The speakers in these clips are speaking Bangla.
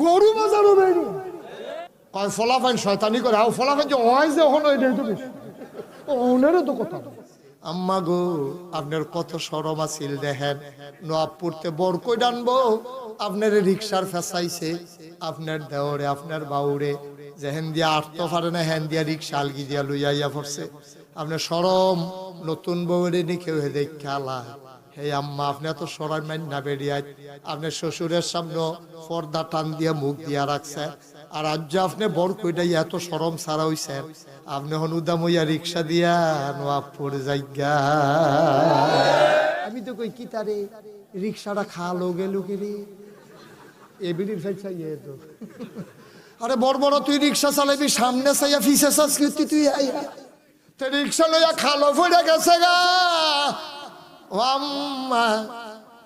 গরু বাজারও বেরি কয়, ফলাফাইন শয়তানি করে, আও ফলাফাইন যে হয় যে হন এটাই তো বেশি। ওনারও তো কথা আম্মা গো, আপনার কত সরম আছিল দেখেন। নোয়াব পড়তে বর কই ডানবো, আপনার রিক্সার ফেসাইছে, আপনার দেওরে, আপনার বাউরে। যে হেন দিয়া আটতে পারে না হেন দিয়া রিক্সা আলগি দিয়া লইয়া ইয়া পড়ছে। আপনার সরম নতুন বউরে নি হে দেখালা হে আম্মা আপনি এত সরাই মাইন না বেরিয়ায়। আপনার শ্বশুরের সামনে পর্দা টান দিয়া মুখ দিয়া রাখছে আর আজ আপনি বড় কইটা এত সরম সারা হইছেন আপনি হনুদাম হইয়া রিক্সা দিয়া নোয়াব পড়ে যাইগা। আমি তো কই কি তারে? রিক্সাটা খালো গেল রে? এবিডির চাইয়ে তো আরে বড় বড় তুই রিক্সা চালাবি সামনে চাইয়া ফিসে সংস্কৃতি তুই? আইয়া। রিক্সা লইয়া খালো পড়ে গেছে গা।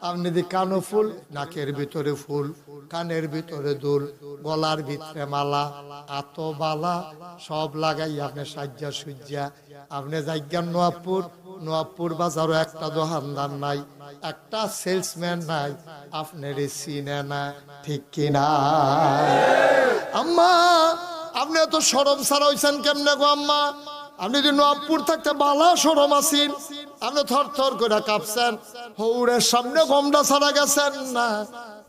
আপনি দি কানো ফুল, নাকের ভিতরে ফুল, কানের ভিতরে দুল, গলার ভিতরে মালা, আত বালা, সব লাগাই আপনি সাজ্জা সুজ্জা। আপনি যাইজ্ঞান নোয়াপুর নোয়াপুর বাজারও একটা দোকানদার নাই, একটা সেলসম্যান নাই, আপনার চিনে না, ঠিক কিনা? আম্মা, আপনি এত সরম সারা হইছেন কেমনে গো আম্মা? আপনি যদি নবপুর থাকতে বালা সরম আছেন। আপনি থর থর করে কাঁপছেন। হৌরের সামনে গমটা ছাড়া গেছেন না।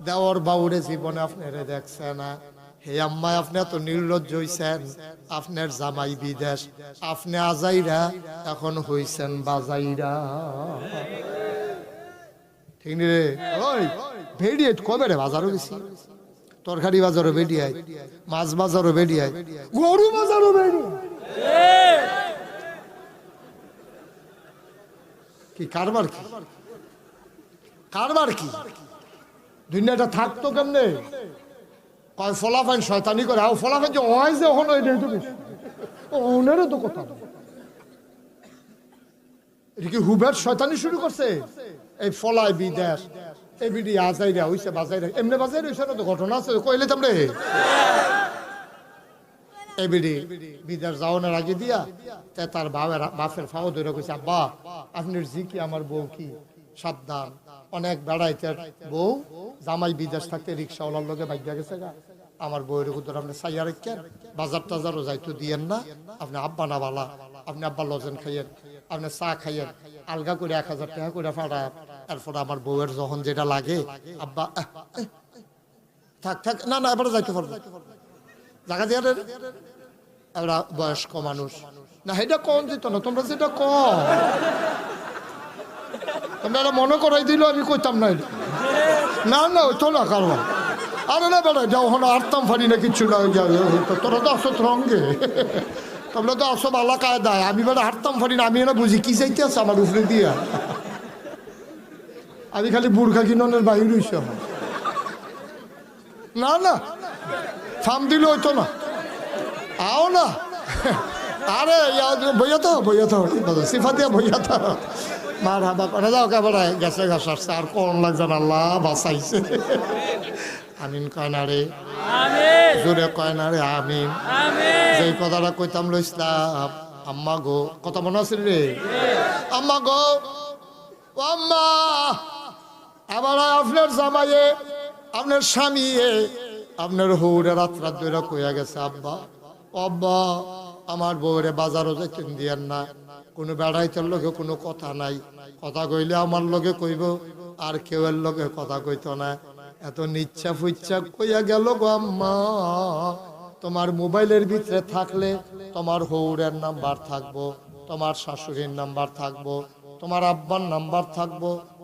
দেওয়ার বাউরে জীবনে আপনারে দেখছে না। হে আম্মা, আপনি এত নির্লজ্জ হইছেন। আপনার জামাই বিদেশ। আপনি আজাইরা, এখন হইছেন বাজাইরা। ঠিক নি রে? ওই ভেড়িয়ে কবে রে বাজারও গেছি তরকারি বাজারও বেডিয়ায় মাছ বাজারও বেডিয়ায় গরু বাজারও বেডিয়ায় কি? কারবার কি? কারবার কি? দুনিয়াটা থাকতো কেমনে? কয় ফলাফাইন শয়তানি করে। আও ফলাফাইন যে হয় যে হন এটাই তো বেশি। ওনারও তো কথা এটা কি হুবের শয়তানি শুরু করছে? এই ফলাই বিদেশ, এই বিডি আজাইরা হইছে, বাজাইরা। এমনি বাজাইরা হইছে না তো ঘটনা আছে? কইলে তোমরে? এই বিডি বিদেশ যাওয়ানোর আগে দিয়া, তে তার বাবার বাপের ফাও ধরে কইছে, আব্বা, আপনার জি কি আমার বউ কি? সাবধান। অনেক বেড়াইতে বউ জামাই বিদেশ থাকতে রিক্সাওয়ালার লগে ভাগ্যা গেছে গা। আমার বউয়ের কুতর আপনি সাইয়া রেখেন, বাজার টাজারও যাইতো দিয়েন না। আপনি আব্বা না বালা, আপনি আব্বা লজেন খাইয়েন, আপনি চা খাইয়েন, আলগা করে এক হাজার টাকা করে ফাড়া এরপর আমার বউয়ের যখন যেটা লাগে, আব্বা থাক থাক, না না, এবারে যাইতে পারব। জায়গা দিয়ে রে। এরা বয়স্ক মানুষ। না এটা কম যেত না, তোমরা যেটা কম তোমরা এটা মনে করাই দিল, আমি কইতাম না এটা। না না না কারণ আরে না, বেড়া যাও হলো আরতাম ফারি না কিচ্ছু না তোরা তো আসো রঙ্গে তোমরা তো আসো বালা কায়দায়। আমি বেড়া হারতাম ফারি না, আমি না বুঝি কি চাইতে আছে আমার উপরে দিয়া। আমি খালি বুর্খা কিননের বাহির হইছি আমার। না না। ফার্ম দিলে হইতো না। আও না। আরে ইয়া- বইয়া তো বইয়া তো সিফা দিয়া বইয়া তো। মার হাবা করে যাও কেবড়ে গেছে ঘাস আসছে। আর কোন লাগছে না আল্লাহ বাঁচাইছে। আমিন কয় না রে। জোরে কয় না রে আমিন। যেই কথাটা কইতাম লইসলাম আম্মা গো কথা মনে আছে রে? আম্মা গো ও আম্মা আবার আপনার জামাইয়ে আপনার স্বামী আপনার হৌরে রাত রাত কইয়া গেছে, আব্বা আব্বা, আমার বউরে বাজারও যেতেন দিয়েন না। কোনো বেড়াইতের লগে কোনো কথা নাই। কথা কইলে আমার লগে কইব, আর কেউ এর লগে কথা কইতো না। এত নিচ্ছা ফুচ্ছা কইয়া গেল গো আম্মা, তোমার মোবাইলের ভিতরে থাকলে তোমার হৌরের নাম্বার থাকব, তোমার শাশুড়ির নাম্বার থাকব, তোমার আব্বার নাম্বার থাকব,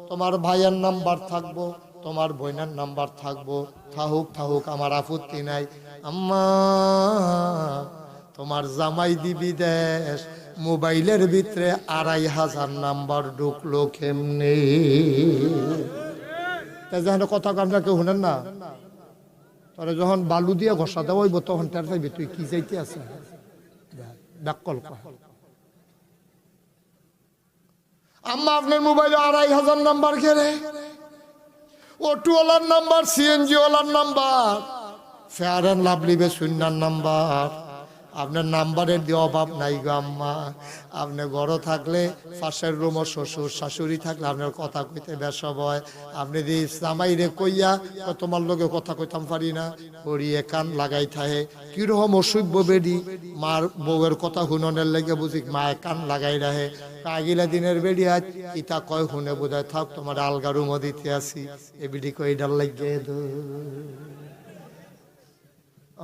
তোমার ভাইয়ের নাম্বার থাকব তোমার বইনার নাম্বার থাকব। থাহুক থাহুক, আমার আপত্তি নাই। আম্মা, তোমার জামাই দিবি দেশ। মোবাইলের ভিতরে আড়াই হাজার নাম্বার ঢুকলো কেমনে? যেন কথা আপনার কেউ শুনেন না। তোরা যখন বালু দিয়ে ঘষা দেওয়া হইব, তখন টের পাইবি, তুই কি যাইতে আছে ডাক্কল আম্মা, আপনার মোবাইলে আড়াই হাজার নাম্বার খেলে অটোওয়ালার নাম্বার সিএনজিওয়ালার নাম্বার ফেয়ার অ্যান্ড লাভলি শূন্যার নাম্বার। আপনার নাম্বারের দিয়ে অভাব নাই গো আম্মা। আপনি গড় থাকলে, পাশের রুম শ্বশুর শাশুড়ি থাকলে আপনার কথা কইতে বেশ হয়। আপনি দি জামাই রে কইয়া তোমার লগে কথা কইতাম পারি না। পড়িয়ে কান লাগাই থাহে কীরকম অসভ্য বেডি। মার বউয়ের কথা হুননের লেগে বুঝি মায়ে কান লাগাই রাহে আগিলা দিনের বেডি আজ ইতা কয় হুনে বোধহয় থাক, তোমার আলগা রুমও দিতে আসি। এ বিডি কই ডাল লাগে দো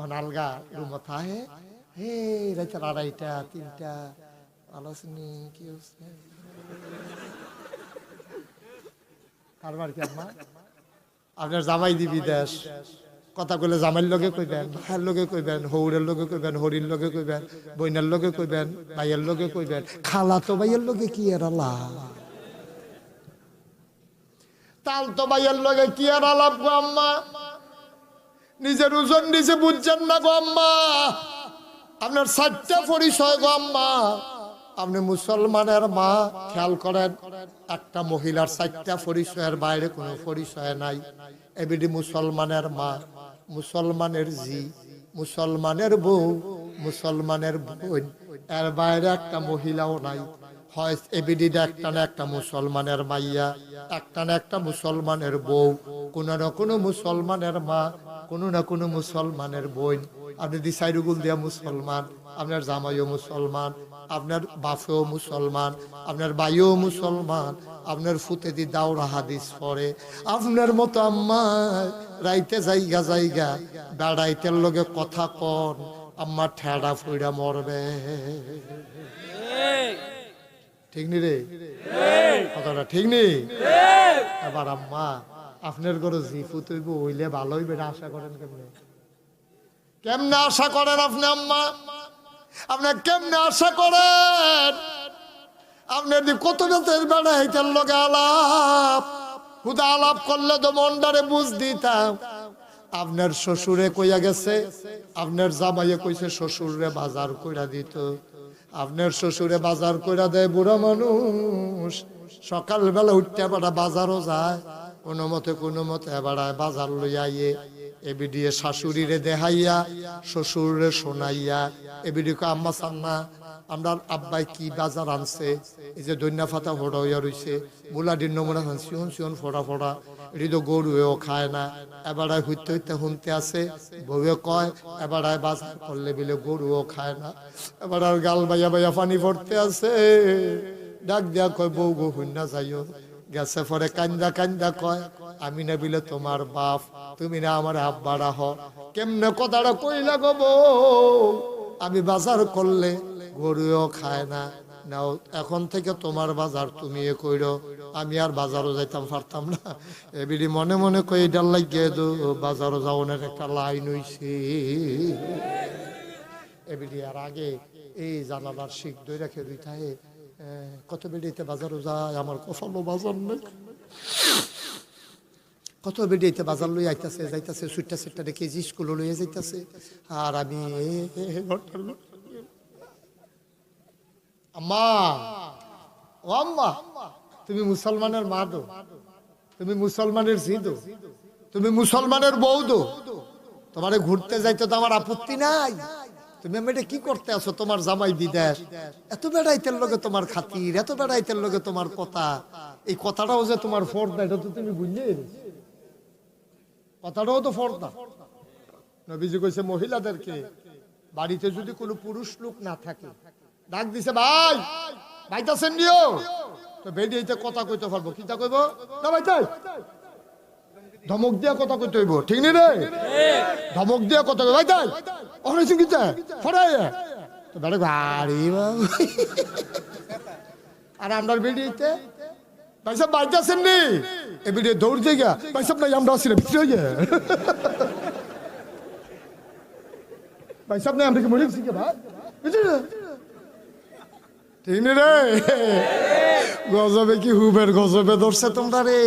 অনালগা রুম থাহে হে আড়াইটা, তিনটা, আলোচনী কি হচ্ছে? কারবার কি আম্মা? আপনার জামাই দিবি দেশ। কথা জামাইর লগে কইবেন, ভাইয়ের লগে কইবেন, হৌরের লগে কইবেন, হরির লগে কইবেন বইনার লগে কইবেন, ভাইয়ের লগে কইবেন, খালা তো ভাইয়ের লগে কি আলা তাল তো ভাইয়ের লগে কি আর আলাপ গো আম্মা? নিজের ওজন নিজে বুঝছেন না গো আম্মা? আপনার সাতটা পরিচয় গো আম্মা। আপনি মুসলমানের মা, খেয়াল করেন, একটা মহিলার চারটা পরিচয়ের বাইরে কোনো পরিচয় নাই। এবিডি মুসলমানের মা, মুসলমানের জি, মুসলমানের বউ, মুসলমানের বোন। এর বাইরে একটা মহিলাও নাই। হয় এবিডিটা একটা না একটা মুসলমানের মাইয়া, একটা না একটা মুসলমানের বউ। কোনো না কোনো মুসলমানের মা কোনো না কোনো মুসলমানের বোন। আপনি দিসাইরুগুল দিয়া মুসলমান আপনার জামাইও মুসলমান আপনার বাপেও মুসলমান আপনার বাইও মুসলমান আপনার ফুতে দি দাওরা হাদিস পড়ে আপনার মতো আম্মা রাইতে জায়গা জায়গা বেড়াইতের লগে কথা কন আম্মা ঠেড়া ফুইরা মরবে। ঠিক। নি রে? কথাটা ঠিক নি? এবার আম্মা আপনার ঘরে জিফু তৈব হইলে ভালো হইবে না, আশা করেন কেমনে? কেমনে আশা করেন আপনি আম্মা? আপনার কেমনে আশা করেন? আপনার কত বেতের বেড়া হইতেন লগে আলাপ, হুদা আলাপ করলে তো মনটারে বুঝ দিতাম। আপনার শ্বশুরে কইয়া গেছে, আপনার জামাইয়ে কইছে শ্বশুরে বাজার কইরা দিত। আপনার শ্বশুরে বাজার কইরা দেয় বুড়া মানুষ, সকালবেলা উঠতে বেড়া বাজারও যায়। কোনো মতে কোনো মতে বেড়ায় বাজার লইয়া আইয়ে এবিডিয়ে শাশুড়িরে দেহাইয়া শ্বশুরে শোনাইয়া এবিডিকে আম্মা সান্না আমরা আব্বাই কি বাজার আনছে? এই যে দৈন্যা ফাতা ফোড়া হইয়া রইছে মুলাডির নমুনা খান সিহন সিহন ফোড়া ফোড়া, এটি তো গরুয়েও খায় না। এবারায় হইতে হইতে শুনতে আছে বউয়ে কয় এবারায় বাজার করলে বিলে গরুও খায় না। এবার আর গাল বাইয়া বাইয়া পানি পড়তে আছে ডাক দিয়া কয়, বউ গো হুন্না যাইও। গেছে পরে কান্দা কান্দা কয়, আমি না বিলে তোমার বাপ, তুমি না আমার আব্বারা হ। কেমনে কথাটা কইলা গো আমি বাজার করলে গরুও খায় না। নাও, এখন থেকে তোমার বাজার তুমি এ কইরো। আমি আর বাজারও যাইতাম পারতাম না। এবিডি মনে মনে কই ডাল লাগিয়ে দো, বাজারও যাওয়ার একটা লাইন হইছে। এবিডি আর আগে এই জানালার শিখ দই রেখে দিতে কত বেডিতে বাজারও যায়? আমার কফালো বাজার নেই। কত বেডিতে বাজার লই আইতাছে, যাইতাছে সুইটা সুইটা রেখে স্কুল লইয়া যাইতাছে। আর আমি আম্মা! ও আম্মা! তুমি মুসলমানের মা দো তুমি মুসলমানের জি দো তুমি মুসলমানের বউ দো তোমারে ঘুরতে যাইতে তো আমার আপত্তি নাই। তুমি মেয়েটা কি করতে আছো? তোমার জামাই বিদেশ। এত বেড়াইতের লগে তোমার খাতির এত বেড়াইতের লগে তোমার কথা। এই কথাটাও যে তোমার ফর্দা এটা তো তুমি বুঝলে? কথাটাও তো ফর্দা। নবীজি কইছে মহিলাদেরকে বাড়িতে যদি কোনো পুরুষ লোক না থাকে ডাক দিছে ভাই ভাইতাছেন নিও। তো বেরিয়েতে কথা কইতে পারব। কিতা কইব? না ভাইতাই ধমক দিয়া কথা কইতে হইব। ঠিক নি রে? ধমক দিয়া কথা কইব ভাইতাই ওখানে কিতা ফরাই আর আমরা এ বেরিয়ে দৌড় দিয়ে গিয়া, ভাই সাহেব নাই আমরা আসি না ভিতরে রে। গজবে কি হুবের গজবে ধরছে তোমরা রে?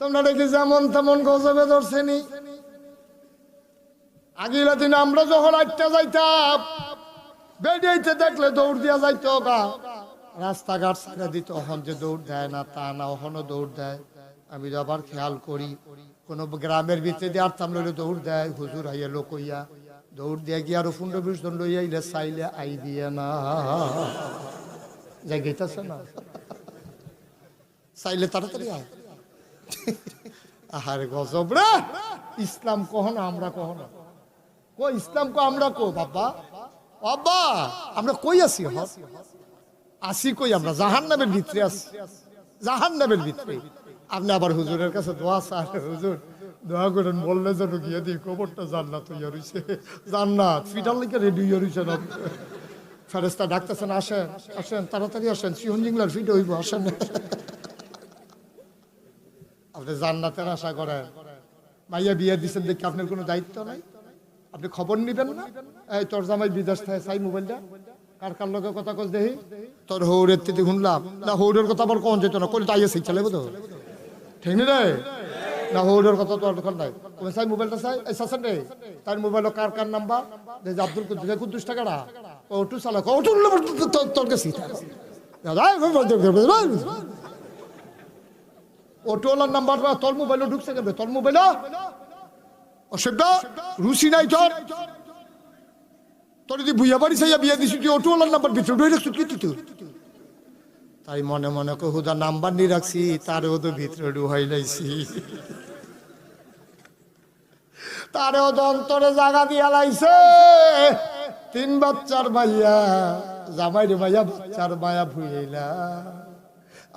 তোমরা দেখি যেমন তেমন গজবে ধরছে নি। আগিলা দিন আমরা যখন আটটা যাইতাম বেরিয়েতে দেখলে দৌড় দিয়া যাইতো রাস্তাঘাট ছাড়া দিত, অহন যে দৌড় দেয় না, তা না, অহনও দৌড় দেয়। আমি আবার খেয়াল করি, কোন গ্রামের ভিতরে দিয়ে আরতাম লইলে দৌড় দেয়, হুজুর আইয়া লোক হইয়া দৌড় দিয়ে গিয়ে আরও পনেরো বিশ জন লইয়া চাইলে আই দিয়ে না। যাই গেইতাছে না? চাইলে তাড়াতাড়ি আয়। আহারে গজব রে! ইসলাম কহ না আমরা কহ না কো ইসলাম কো আমরা কো বাবা? বাবা, আমরা কই আছি আসি কই আমরা? জাহান নামের ভিতরে আছি। জাহান নামের ভিতরে। আপনি আবার হুজুরের কাছে দোয়া চান, হুজুর, দোয়া করেন, বললে যেন গিয়ে দিই কবরটা জান্নাত হইয়া রইছে। জান্নাত, ফিটার লিখে রেডি হইয়া রইছে না? ফেরেস্তা ডাকতেছেন, আসেন আসেন, তাড়াতাড়ি আসেন সিহন জিংলার ফিট হইব, আসেন। আপনি জান্নাতের আশা করেন? মাইয়া বিয়ে দিচ্ছেন দেখি আপনার কোনো দায়িত্ব নাই? আপনি খবর নিবেন না? এই তোর জামাই বিদেশ থাকে চাই মোবাইলটা। কার কার লোকের কথা কস দেহি তোর হৌরের থেকে শুনলাম। না, হৌরের কথা আবার কখন যেত না? কইলে তাই আছে চালাবো তো ঠিক নি রে? না, হৌরের কথা তোর দোকান নাই। তুমি চাই মোবাইলটা চাই। এই সাসেন রে তার মোবাইল কার কার নাম্বার? যে আব্দুল কুদ্দুস কুদ্দুস টাকাটা ওটু চালা ওটু তোর কাছে। অটোওয়ালার নাম্বার তোর মোবাইলে ঢুকছে কেন তোর মোবাইল? নাই তুই মনে মনে কো, হুদা, নাম্বার নিয়ে রাখছি, তারেও তো ভিতরে ডুহাই লাইছি। তারেও তো অন্তরে জাগা দিয়া লাইছে। তিন বাচ্চার মাইয়া জামাই রে মাইয়া, বাচ্চার মায়া ভুইলা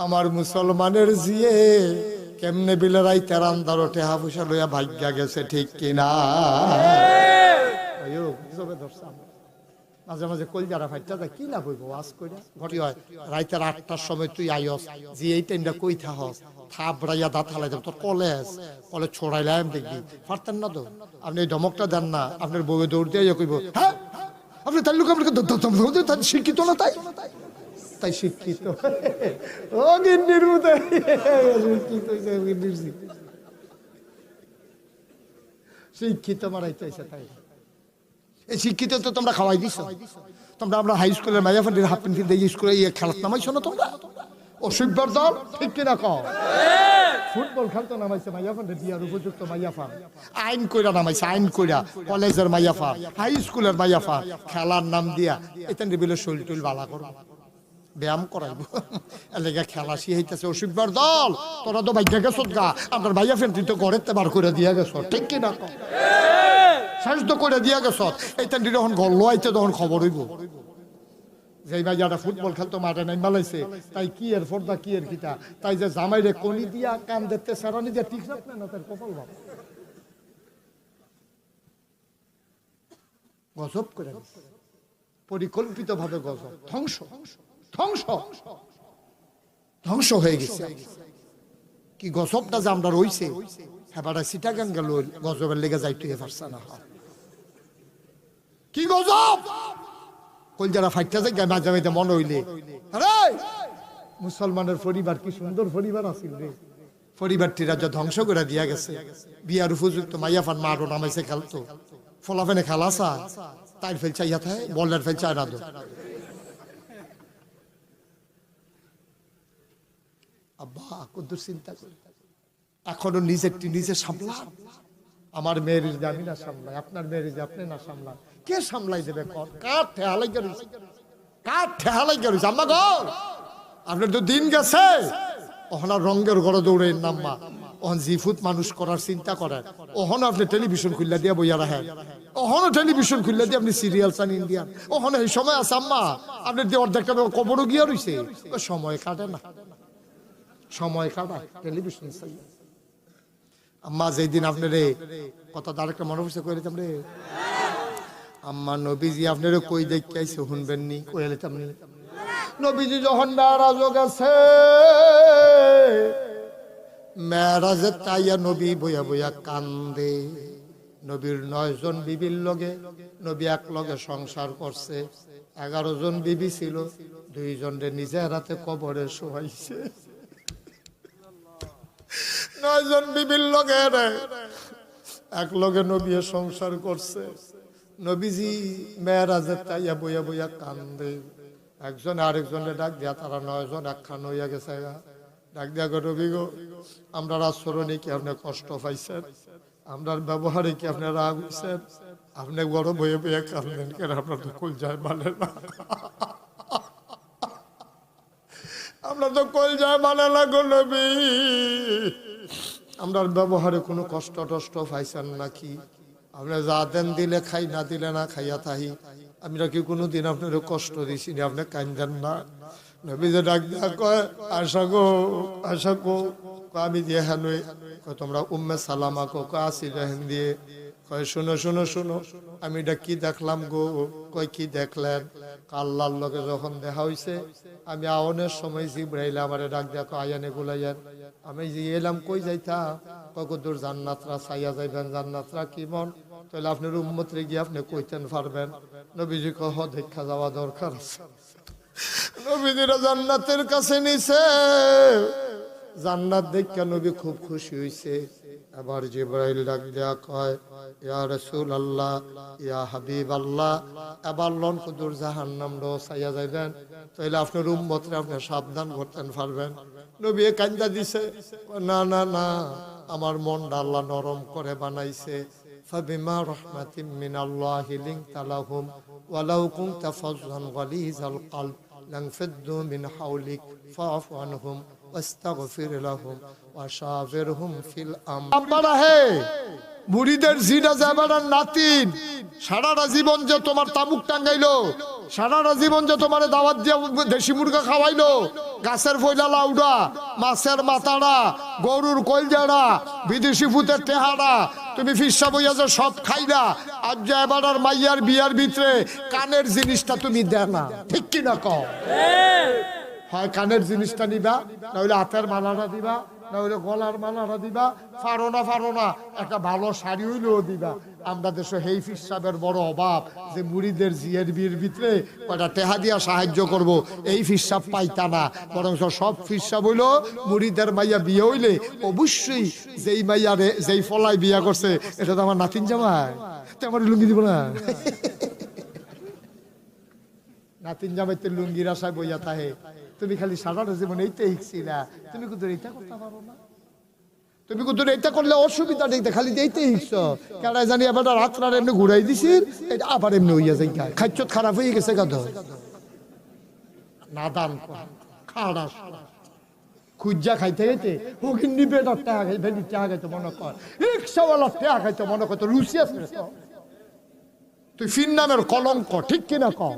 আমার মুসলমানের জিয়ে কেমনে বিলে রাইতের আন্দার ওঠে হাফুসা লইয়া ভাগ্যা গেছে, ঠিক কিনা। মাঝে মাঝে যায়, কি লাভ হইব, আজ কইরা? ঘটি হয়, রাইতের আটটার সময় তুই আইস, যে এই টাইমটা কই থাহস থাবড়াইয়া দাঁত হালাই দেব, তোর কলেজ কলেজ ছড়াইলাম দেখবি। না তো? আপনি এই দেন না, আপনার বউয়ে দৌড় দিয়ে কইব হ্যাঁ আপনি তাই লোক আপনাকে শিক্ষিত না তাই? তাই শিক্ষিত। শিক্ষিত শিক্ষিত। তাই। এই শিক্ষিত তো তোমরা খাওয়াই দিছ। তোমরা আমরা হাই স্কুলের মাইয়া ফান্ডির হাফ প্যান্ট দিয়ে স্কুলে ইয়ে খেলাত নামাইছো না তোমরা? অসভ্যর দল, ঠিক কিনা কও? ফুটবল খেলতে নামাইছে মাইয়া ফান্ডে দিয়ার উপযুক্ত মাইয়া ফান। আইন কইরা নামাইছে, আইন কইরা। কলেজের মাইয়া ফান হাই স্কুলের মাইয়া ফান। খেলার নাম দিয়া, এতেন রেবিলে শরীর টুল বালা করো। ব্যায়াম করাইব। এলাকা খেলা শিখাইতেছে অসভ্যর দল। তোরা তো ভাইয়া গেছ গা। আপনার ভাইয়া ফেন তো ঘরের বার করে দিয়া গেছ। ঠিক কিনা শেষ তো করে দিয়া গেছ। এই তেন যখন ঘর লোয়াইতে তখন খবর হইব। যেই ভাইয়াটা ফুটবল খেলতো, মাঠে নাই মালাইছে তাই কি এর ফর্দা, কি এর কিতা তাই যে জামাইরে কনি দিয়া কান দেখতে সারানি দিয়া ঠিক না তার কপাল ভাব গজব করে পরিকল্পিত ভাবে গজব। ধ্বংস ধ্বংস। ধ্বংস। ধ্বংস হয়ে গেছে। কি গজবটা যে আমরা রইছে। হেবাটা সিটাগান গেল গজবের লেগে না। কি গজব! কল যারা ফাইটটা যায় মাঝে মাঝে মনে হইলে। আরে! মুসলমানের পরিবার কি সুন্দর পরিবার আছিল রে। পরিবারটি রাজ্য ধ্বংস করে দিয়া গেছে। বিয়ার উপযুক্ত মাইয়াফান মারো নামাইছে খেলতো। ফলাফেনে খেলাসা তাই ফেল চাইয়া থাকে, বলের ফেল চায় না তো আব্বা কত চিন্তা এখনও নিজেরটি নিজে সামলান। আমার মেয়ের যে আমি না সামলাই, আপনার মেয়ের যে আপনি না সামলান। কে সামলাই দেবে কর? কার ঠেহালাই গেছে কার ঠেহালাই গেছে আম্মা গো! আপনার তো দিন গেছে। ওহনার রঙের ঘরে দৌড়ে নাম্মা ওহন জিফুত মানুষ করার চিন্তা করেন। ওহন আপনি টেলিভিশন খুললে দিয়ে বইয়া রাখেন। ওহনও টেলিভিশন খুললে দিয়ে আপনি সিরিয়াল চান ইন্ডিয়ান। ওহন এই সময় আছে আম্মা। আপনি দিয়ে অর্ধেকটা কবরও গিয়া রইছে। সময় কাটে না। সময় কাটায় টেলিভিশন আম্মা যেই দিন আপনারে কথা তার একটা মনে পড়ছে কইলে রে আম্মা, নবীজি আপনারে কই দেখতে আইছে শুনবেন নি? কইলে তেমনি নবীজি যখন মেরাজ গেছে মেরাজে তাইয়া নবী বইয়া বইয়া কান্দে। নবীর নয় জন বিবির লগে, নবী এক লগে সংসার করছে। এগারো জন বিবি ছিল দুইজন নিজের হাতে কবরে শোয়াইছে। নয়জন বিবির লগে এক লগে নবী সংসার করছে। নবীজি মেয়েরাজে তাইয়া বইয়া বইয়া কান্দে। একজন আরেকজনে ডাক দিয়া তারা নয়জন একখান হইয়া গেছে ডাক দিয়া গো, নবী গো আমরা রাজস্বরণী কি আপনি কষ্ট পাইছেন? আপনার ব্যবহারে কি আপনার রাগ হয়েছেন আপনি বড় বয়ে বয়ে কাঁদলেন কেন? আপনার তো কল যায় মানে না। আমরা তো কল যায় গো নবী। আমরার ব্যবহারে কোনো কষ্ট টষ্ট পাইছেন নাকি আপনি যা দেন দিলে খাই, না দিলে না খাইয়া থাহি আমরা কি কোনোদিন আপনার কষ্ট দিছি না? আপনি কান্দেন না। নবী যে ডাক দেয়া কয়, আশা গো আশা গো। আমি দিয়ে কয়, তোমরা উম্মে সালামা কো। আসি রেহেন দিয়ে। কয়, শোনো শোনো শোনো, আমি এটা কি দেখলাম গো? কয়, কি দেখলেন? আল্লাহর লগে যখন দেখা হইছে, আমি আওনের সময় জিব্রাইল আমারে ডাক দেখো আয়ানে গুলাইয়ান। আমি যে এলাম, কই যাইতা? কতদূর জান্নাতরা চাইয়া যাইবেন, জান্নাতরা কি মন? তাহলে আপনার উম্মতরে গিয়ে আপনি কইতেন পারবেন। নবীজি কহ দেখা যাওয়া দরকার আছে। নবীজিরা জান্নাতের কাছে নিছে। জান্নাত দেখে নবী খুব খুশি হইছে। এবার জিব্রাইল ডাক দেয়া কয় ইয়া রাসূল আল্লাহ ইয়া হাবিব আল্লাহ এবার লন কুদুর জাহান্নাম রো সাইয়া যাইবেন তাইলে আপনার উম্মতরে আপনি সাবধান করতেন পারবেন নবী এ কান্দা দিছে না না না আমার মনটা আল্লাহ নরম করে বানাইছে فبما رحمة من الله لنت لهم ولو كنت فظا غليظ القلب لانفضوا من حولك فاعف عنهم واستغفر لهم ফিল আমরা। হে। মুড়িদের জিনা জাবারার নাতিন। সারাটা জীবন যে তোমার তামুক টাঙ্গাইলো। সারাটা জীবন যে তোমার দাওয়াত দিয়ে দেশি মুরগা খাওয়াইলো। গাছের ফইলা লাউডা মাছের মাতারা গরুর কলজাড়া বিদেশি ফুতের টেহাড়া তুমি ফিরসা বইয়া যে সব খাইরা আজ যে এবার আর মাইয়ার বিয়ার ভিতরে কানের জিনিসটা তুমি দেনা ঠিক কিনা কও? হ্যাঁ। হয়। কানের জিনিসটা নিবা নইলে হাতের মালাটা দিবা। নইলে গলার মালাটা দিবা ফারো না ফারো না, একটা ভালো শাড়ি হইলেও দিবা। আমরা দেশে হেই ফিসাবের বড় অভাব যে মুড়িদের জিয়ের বিয়ের ভিতরে কয়টা টেহা দিয়া সাহায্য করব, এই ফিসাব পাইতা না। বরং সব ফিসাব হইল মুড়িদের মাইয়া বিয়ে হইলে অবশ্যই যেই মাইয়ারে যেই ফলায় বিয়া করছে, এটা তো আমার নাতিন জামাই। তো আমার লুঙ্গি দিব না। নাতিন জামাইতে লুঙ্গির আশায় বইয়া তাহে তুমি খালি সারাটা জীবন এইটা শিখছিলা তুমি কিন্তু এইটা করতে পারো না? তুমি কিন্তু এইটা করলে অসুবিধা নেই খালি এইটা শিখছ কেন জানি এবার রাত্রার এমনি ঘুরাই দিছি, এটা আবার এমনি হইয়া যাই খাইছ খারাপ হয়ে গেছে গাধ নাদান খাড়া খাইতে খাইতে ওকে নিবে টাকা খাইতে টাকা খাইতে মনে কর। রিক্সাওয়ালা টাকা খাইতে মনে লুচি আছে। তুই ফিন নামের কলঙ্ক, ঠিক কিনা কম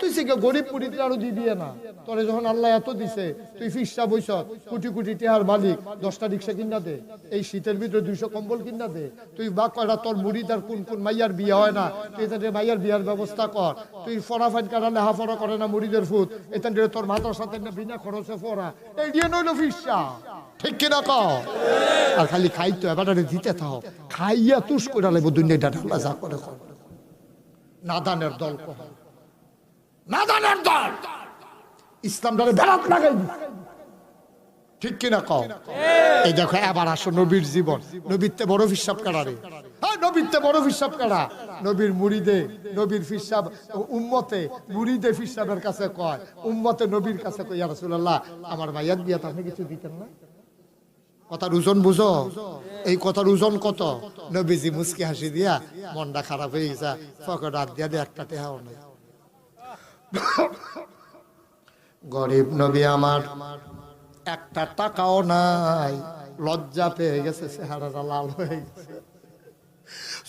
তুই সে গরিব পুরীতে আরও দিবি না। তোরে যখন আল্লাহ এত দিছে, তুই ফিসা বইস, কোটি কোটি টেহার মালিক দশটা রিক্সা কিনা দে, এই শীতের ভিতরে দুইশো কম্বল কিনা দে। তুই বা কয়টা তোর মুড়িদার কোন কোন মাইয়ার বিয়ে হয় না। তুই এখানে মাইয়ার বিয়ার ব্যবস্থা কর। তুই ফরাফাইন কাটা লেহা ফরা করে না মুড়িদের ফুট। থেকে তোর মাথার সাথে না বিনা খরচে ফরা। এই দিয়ে নইলো ফিসা ঠিক কিনা ক আর খালি খাইতো এবার দিতে থাও। খাইয়া তুস করে লাগবো দুনিয়াটা ঢালা যা কর। নাদানের দল নাদানের দল! ইসলামটারে বেড়াত লাগাই। ঠিক কিনা কও? এই দেখো, এবার আসো নবীর জীবন। নবীরতে বড় ফিসাব কাড়ারে হ্যাঁ নবীরতে বড় ফিসাব কাড়া নবীর মুড়িদে নবীর ফিসাব উম্মতে মুড়িদে ফিসাবের কাছে কয়, উম্মতে নবীর কাছে কয়, ইয়া রাসূলুল্লাহ, আমার ভাইয়ার বিয়াত আপনি কিছু দিতেন না? কথার ওজন বুঝো। এই কথার ওজন কত? নবীজি মুসকি হাসি দিয়া মনটা খারাপ হয়ে গেছে। ফকর রাত দিয়া দিয়ে একটা টেহাও নাই। গরিব নবী আমার, একটা টাকাও নাই। লজ্জা পেয়ে গেছে, চেহারাটা লাল হয়ে গেছে।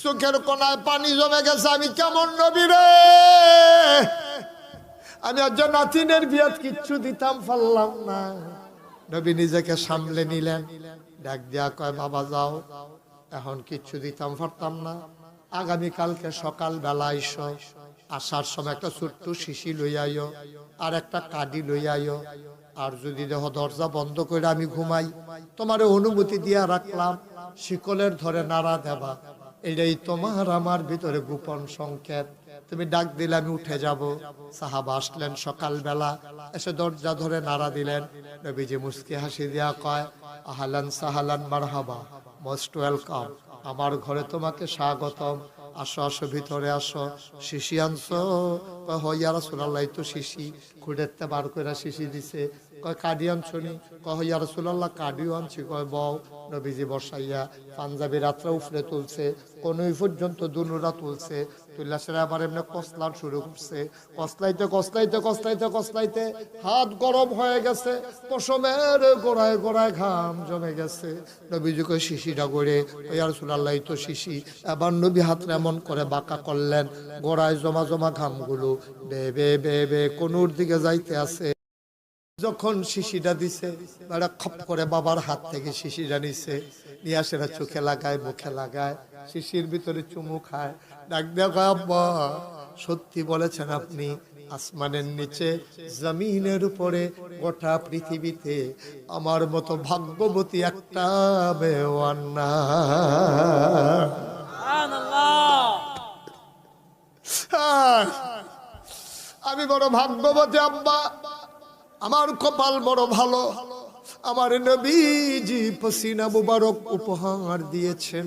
চোখের কোনায় পানি জমে গেছে, আমি কেমন নবী রে? আমি আজ নাতিনের বিয়াত কিচ্ছু দিতাম, পারলাম না। নবী নিজেকে সামলে নিলেন। ডাক দিয়া কয়, বাবা, যাও। এখন কিচ্ছু দিতাম, পারতাম না। আগামী কালকে সকাল বেলা আইসো। আসার সময় একটা ছোট্ট শিশি লই আইও আর একটা কাডি লই আইও। আর যদি দেহ দরজা বন্ধ করে আমি ঘুমাই, তোমার অনুমতি দিয়া রাখলাম, শিকলের ধরে নাড়া দেবা। এটাই তোমার আমার ভিতরে গোপন সংকেত। তুমি ডাক দিলে আমি উঠে যাব। সাহাবা আসলেন সকালবেলা, এসে দরজা ধরে নাড়া দিলেন। নবীজি মুস্কি হাসি দিয়া কয়, আহালান সাহালান মারহাবা, মোস্ট ওয়েলকাম। আমার ঘরে তোমাকে স্বাগতম। আসো আসো, ভিতরে আসো। শিশি আনছো? হইয়া রাসুলাল্লাহ তো শিশি। খুঁড়েতে বার করে শিশি দিছে। কয়, কাডি আনছো নি? কয় হইয়া রাসুলাল্লাহ, কাডিও আনছি। কয়, বউ। নবীজি বসাইয়া পাঞ্জাবি রাত্রে উফরে তুলছে। কোনই পর্যন্ত দুনুরা তুলছে। হাত গোড়ায় শিশি। এবার নবী হাতটা এমন করে বাঁকা করলেন, গোড়ায় জমা জমা ঘামগুলো বে বে বে বে কোনুর দিকে যাইতে আছে। যখন শিশিটা দিছে খপ করে বাবার হাত থেকে শিশিটা নিছে। নিয়ে আসে চোখে লাগায়, মুখে লাগায়। শিশির ভিতরে চুমু খায়। ডাক দেখা আব্বা সত্যি বলেছেন আপনি, আসমানের নিচে, জমিনের উপরে, গোটা পৃথিবীতে আমার মতো ভাগ্যবতী একটা আমি বড় ভাগ্যবতী আব্বা, আমার কপাল বড় ভালো। আমার নবীজি পসিনা মুবারক উপহার দিয়েছেন।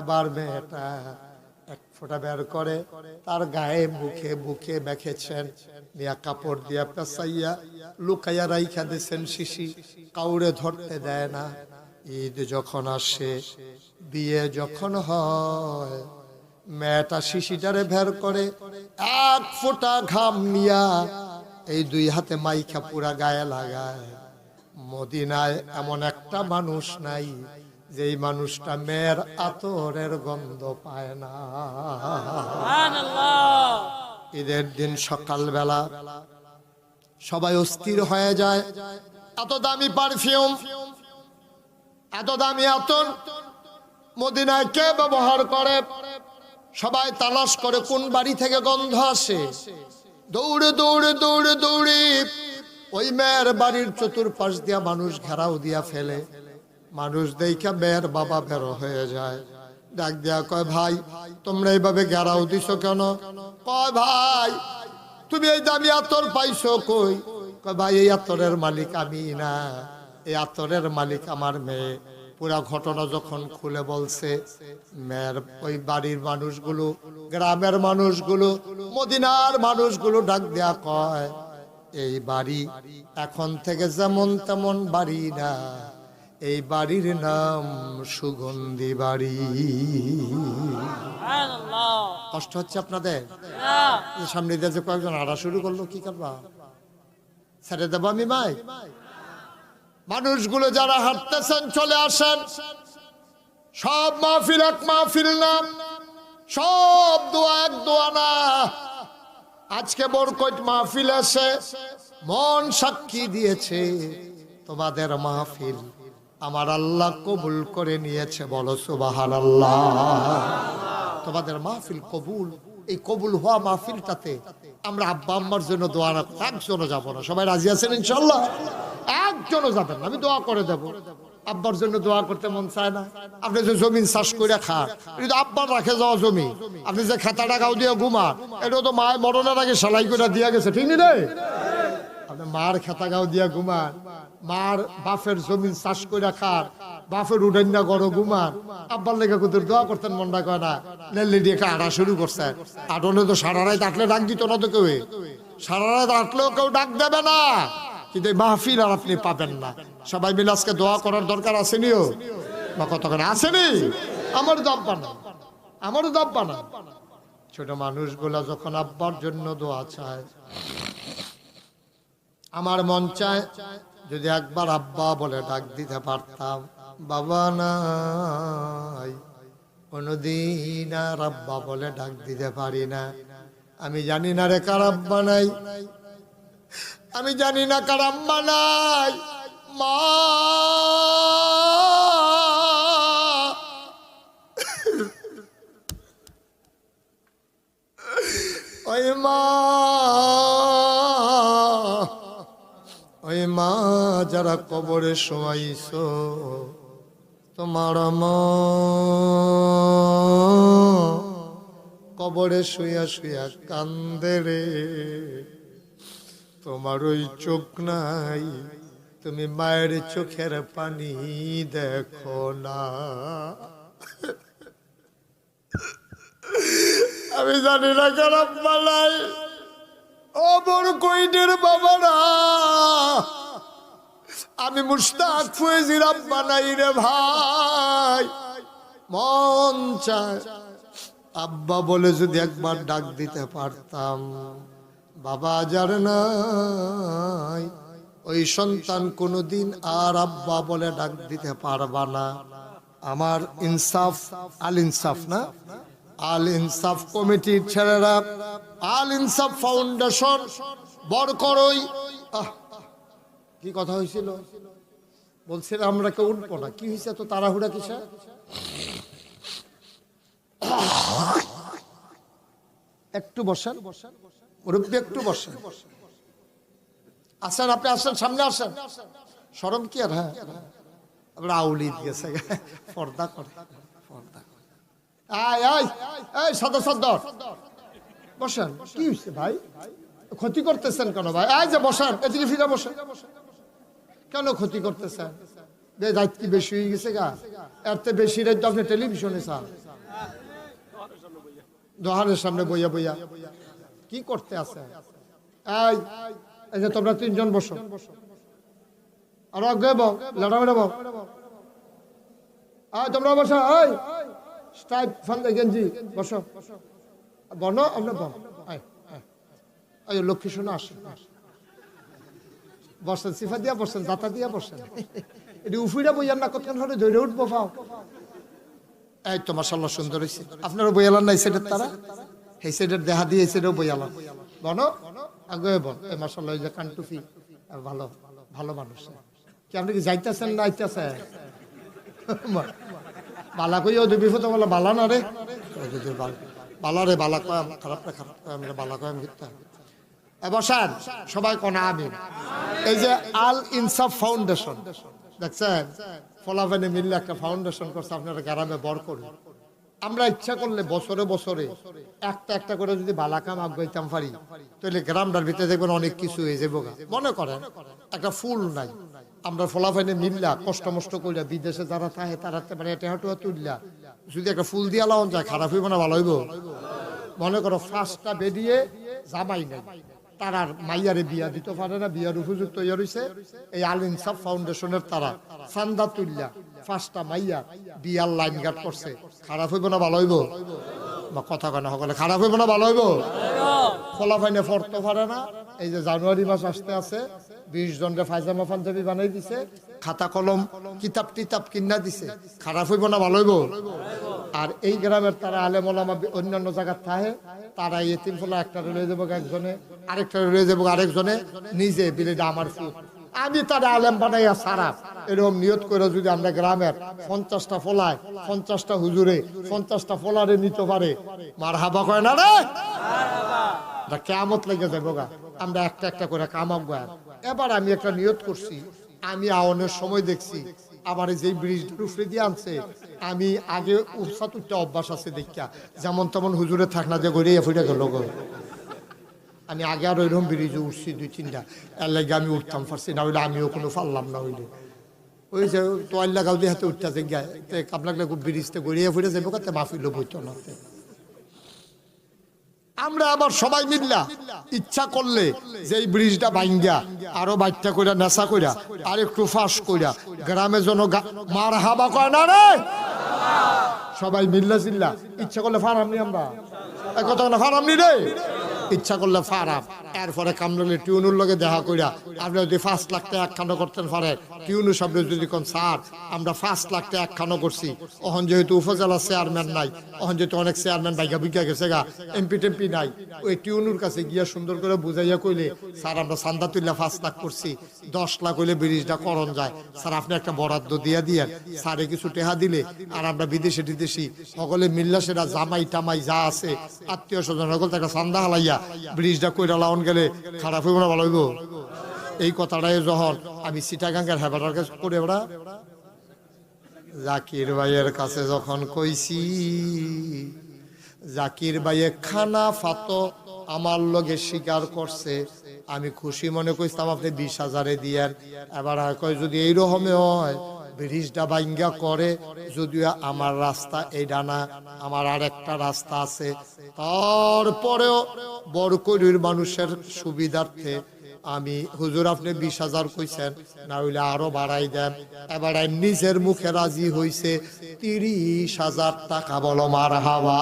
এবার মেয়েটা ফোঁটা বের করে, তার গায়ে মুখে বুকে মেখেছেন মিয়া কাপড় দিয়া পেঁচাইয়া, লুকাইয়া রাইখা দিয়েছেন শিশি, কাউরে ধরতে দেয় না। ঈদ যখন আসে, বিয়ে যখন হয়, মেয়েটা শিশিটারে ভের করে, এক ফোঁটা ঘাম নিয়া এই দুই হাতে মাইখা পুরা গায়ে লাগায়। মদিনায় এমন একটা মানুষ নাই যেই মানুষটা মেয়ের আতরের গন্ধ পায় না। ঈদের দিন সকালবেলা সবাই অস্থির হয়ে যায়। এত দামি পারফিউম এত দামি আতর মদিনায় কে ব্যবহার করে? সবাই তালাশ করে কোন বাড়ি থেকে গন্ধ আসে? দৌড়ে দৌড়ে দৌড়ে দৌড়ে। ওই মেয়ের বাড়ির চতুর্পাশ দিয়া মানুষ ঘেরাও দিয়া ফেলে। মানুষ দেখা মেয়ের বাবা বেরো হয়ে যায়। ডাক দিয়া কয়, ভাই, তোমরা এইভাবে গেরাও দিছ কেন? কয়, ভাই, তুমি এই দামি আতর পাইছো কই? কয়, ভাই, এই আতরের মালিক আমি না। এই আতরের মালিক আমার মেয়ে। পুরা ঘটনা যখন খুলে বলছে, মেয়ের ওই বাড়ির মানুষগুলো, গ্রামের মানুষগুলো, মদিনার মানুষগুলো ডাক দেয়া কয়, এই বাড়ি এখন থেকে যেমন তেমন বাড়ি না। এই বাড়ির নাম সুগন্ধি বাড়ি। কষ্ট হচ্ছে আপনাদের? সামনে দিয়ে কয়েকজন আড়া শুরু করল, কি করবা? ছেড়ে দেবো আমি মাই মানুষগুলো যারা হাঁটতেছেন, চলে আসেন। সব মাহফিল এক মাহফিল না, সব দোয়া এক দোয়া না। আজকে বরকট মাহফিল এসে মন সাক্ষী দিয়েছে তোমাদের মাহফিল। আমার আল্লাহ কবুল করে নিয়েছে, বলো সুবাহান আল্লাহ তোমাদের মাহফিল কবুল, এই কবুল হওয়া মাহফিলটাতে আমরা আব্বা আম্মার জন্য দোয়া রাখব একজনও যাব না। সবাই রাজি আছেন ইনশাল্লাহ একজনও যাবেন আমি দোয়া করে দেব। আব্বার জন্য দোয়া করতে মন চায় না। আপনি যে জমিন চাষ করে খান এটা আব্বার রাখে যাওয়া জমি, আপনি যে খেতা টাকাও দিয়ে ঘুমা এটা তো মায়ের মরণের আগে সেলাই করে দিয়া গেছে, ঠিক নি রে? আপনি মার খেতা গাও দিয়া ঘুমান। মার বাফের জমিন চাষ করে খান বাপের উডেন না গড় ঘুমান। আব্বার লেগে কুতুর দোয়া করতেন, মনটা কয় না নেল্লি দিয়ে আটা শুরু করছে। আটনে তো সারা রাত আটলে ডাক দিত না তো কেউ। সারা রাত আটলেও কেউ ডাক দেবে না। কিন্তু এই মাহফিল আর আপনি পাবেন না। সবাই মিলে আজকে দোয়া করার দরকার আসেনিও বা কতক্ষণ আসেনি আমারও দাম পানা। আমারও দাম পানা। ছোট মানুষগুলা যখন আব্বার জন্য দোয়া চায় আমার মন চায় যদি একবার আব্বা বলে ডাক দিতে পারতাম। বাবা নাই, কোনদিন আর আব্বা বলে ডাক দিতে পারি না। আমি জানি না রে কার আব্বা নাই, আমি জানি না কার আম্মা নাই, মা। ওই মা। ওই মা যারা কবরে শোয়াইছ, তোমার কবরে শুয়া শুয়া কান্দে রে। তোমার ওই চোখ নাই, তুমি মায়ের চোখের পানি দেখো না। আমি জানি না খারাপ মালাই ও বড় কইনের বাবারা। আমি মুস্তাক ফুয়েজির আব্বা রে ভাই। মন চায়। আব্বা বলে যদি একবার ডাক দিতে পারতাম, বাবা যার নাই, ওই সন্তান কোনোদিন আর আব্বা বলে ডাক দিতে পারবা না। আমার ইনসাফ, আল ইনসাফ না? আল ইনসাফ কমিটির ছেলেরা আল ইনসাফ ফাউন্ডেশন বরকরই কি কথা হয়েছিল বলছিল আমরা কেউ উঠবো না। কি হয়েছে তো তাড়াহুড়া কিসে একটু বসেন। মুরব্বী, একটু বসেন। আসেন, আপনি আসেন, সামনে আসেন। সরম কি আর হ্যাঁ? আমরা আউলি দিয়েছে। পর্দা করে, পর্দা। আয় আয়, এই সদর সদর বসেন। কি হয়েছে ভাই? ক্ষতি করতেছেন কেন ভাই? এই যে বসেন এদিকে ফিরে বসেন। কেন ক্ষতি করতেছেন? বে রাত কি বেশি হয়ে গেছে গা। এর বেশি আপনি টেলিভিশনে দোহারের সামনে বইয়া বইয়া। কি করতে আছে? এই যে তোমরা তিনজন বসো। আর আগে বউ লড়া মেড়া বউ আয় তোমরা বসো স্টাইপ গেঞ্জি, বসো। বনো আমরা বন আয় লক্ষ্মী শোনা আসেন বসেন সিফা দিয়া বসেন দাতা দিয়া বসেন এটি উফিরা বইয়ার না কতক্ষণ হলে ধরে উঠবো পাও এই তো মাসাল্লাহ সুন্দর হয়েছে আপনারও বইয়ালান নাই সাইডের তারা? এই সাইডের দেহা দিয়ে এই সাইডেও বইয়ালান বনো আগে বন এই মাসাল্লাহ যে কানটুফি ভালো ভালো মানুষ কি আপনি কি যাইতেছেন না আইতেছেন? বালা কই ও ফটো বলে বালা না রে? ও বালা- বালা রে বালা কয় আম- খারাপ আমরা বালা কয়, আমি মিথ্যা। এ বসান, সবাই কোন আমিন। এই যে আল ইনসাফ ফাউন্ডেশন, দেখছেন? ফলাফেনে মিললে একটা ফাউন্ডেশন করছে, আপনারা গ্রামে বর করুন। আমরা ইচ্ছা করলে বছরে বছরে একটা একটা করে যদি বালাকাম আগাইতাম পারি, তাহলে গ্রামটার ভিতরে দেখবেন অনেক কিছু হয়ে যাব মনে করেন, একটা ফুল নাই। আমরা ফলাফাইনে মিললা, কষ্ট মষ্ট কইরা বিদেশে যারা থাকে, তারা মানে এটা হাটুয়া তুললা। যদি একটা ফুল দিয়া লাউন যায়, খারাপ হইব না, ভালো হইব? মনে করো ফার্স্টটা বেরিয়ে জামাই নাই। তার মাইয়ারে বিয়া দিতে পারে না, বিয়ার উপযুক্ত ইয়ে রয়েছে এই আল ইনসাফ ফাউন্ডেশনের তারা চান্দা তুললা ফার্স্টটা মাইয়া বিয়ার লাইন গার্ড করছে। খারাপ হইব না, ভালো হইব? বা কথা কয় না, সকলে খারাপ হইব না, ভালো হইব? খোলা ফাইনে ফরতে পারে না। এই যে জানুয়ারি মাস আসতে আছে, বিশ জনকে ফাইজামা পাঞ্জাবি বানাই দিছে। খাতা কলম কিতাব টিতাব কিনা দিছে। খারাপ হইব না, ভালো হইব। আর এই গ্রামের তারা আলেম ওলামা অন্যান্য জায়গার থাকে তারা এতিম ফলা একটা রয়ে যাব একজনে, আরেকটা রয়ে যাব আরেকজনে, নিজে বিলেটা আমার ফুট আমি তারা আলেম বানাইয়া সারা, এরকম নিয়ত করে যদি আমরা গ্রামের পঞ্চাশটা ফলায়, পঞ্চাশটা হুজুরে, পঞ্চাশটা ফলারে নিতে পারে মার হাবা কয় না রে? কেমত লেগে যাব গা। আমরা একটা একটা করে কামাব এবার আমি একটা নিয়ত করছি আমি আওয়ানোর সময় দেখছি। আমার যে ব্রিজটার উপরে দিয়ে আনছে, আমি আগে উৎসাত উঠতে অভ্যাস আছে দেখিয়া। যেমন তেমন হুজুরে থাক না যে গড়িয়ে ফুটে গেল আমি আগে আর ওইরকম ব্রিজে উঠছি দুই তিনটা। এর লাগে আমি উঠতাম পারছি না হইলে আমিও কোনো পারলাম না হইলে। ওই যে তোয়াল্লা গাউ দিয়ে হাতে উঠতে গায়ে আপনাকে ব্রিজতে গড়িয়ে ফুটে যাব কাতে মাফিল বইতো না। আমরা আবার সবাই মিললা। ইচ্ছা করলে যে এই ব্রিজটা ভাঙ্গা, আরও বাচ্চা কইরা, নেশা কইরা, আর একটু ফাঁস কইরা, গ্রামে জন মার হাবা কয় না রে? সবাই মিল্লা চিল্লা ইচ্ছা করলে ফারামনি আমরা। এই কথা ফার আমি রে? ইচ্ছা করলে ফারাম এরপরে কামড়ালে টিউনুর লগে দেখা কইরা আপনি যদি পাঁচ লাখ একখানো করতেন পারে, টিউনু সামনে যদি কোন, স্যার, আমরা পাঁচ লাখ একখানো করছি। অহন যেহেতু উপজেলা চেয়ারম্যান নাই, অহন যেহেতু অনেক চেয়ারম্যান বাইকা বিকা গেছে গা, এমপি টেমপি নাই, ওই টিউনুর কাছে গিয়া সুন্দর করে বুঝাইয়া কইলে, স্যার, আমরা চান্দা তুললে পাঁচ লাখ করছি, দশ লাখ হইলে ব্রিজটা করণ যায়। স্যার, আপনি একটা বরাদ্দ দিয়া দিয়ে স্যারে কিছু টেহা দিলে, আর আমরা বিদেশে টিদেশি, সকলে মিল্লা সেটা জামাই টামাই যা আছে, আত্মীয় স্বজন, সকল একটা চান্দা হালাইয়া ব্রিজটা কইরা লাউন গেলে খারাপ হইব না, ভালো হইব। এই কথাটাই যখন আমি সিটাগাঙ্গের হেবাটার কাছে করে ওরা। জাকির ভাইয়ের কাছে যখন কইছি, জাকির ভাইয়ে খানা ফাত আমার লগে স্বীকার করছে। আমি খুশি মনে করছিলাম আপনি বিশ হাজারে দিয়েন। এবার কয়, যদি এইরকমে হয় ব্রিজটা বাইঙ্গা করে যদিও আমার রাস্তা এই ডানা, আমার আর একটা রাস্তা আছে। তারপরেও বরকরির মানুষের সুবিধার্থে আমি, হুজুর, আপনি বিশ হাজার কইছেন, না হইলে আরও বাড়াই দেন। এবার নিজের মুখে রাজি হইছে, তিরিশ হাজার টাকা বলো মার হাওয়া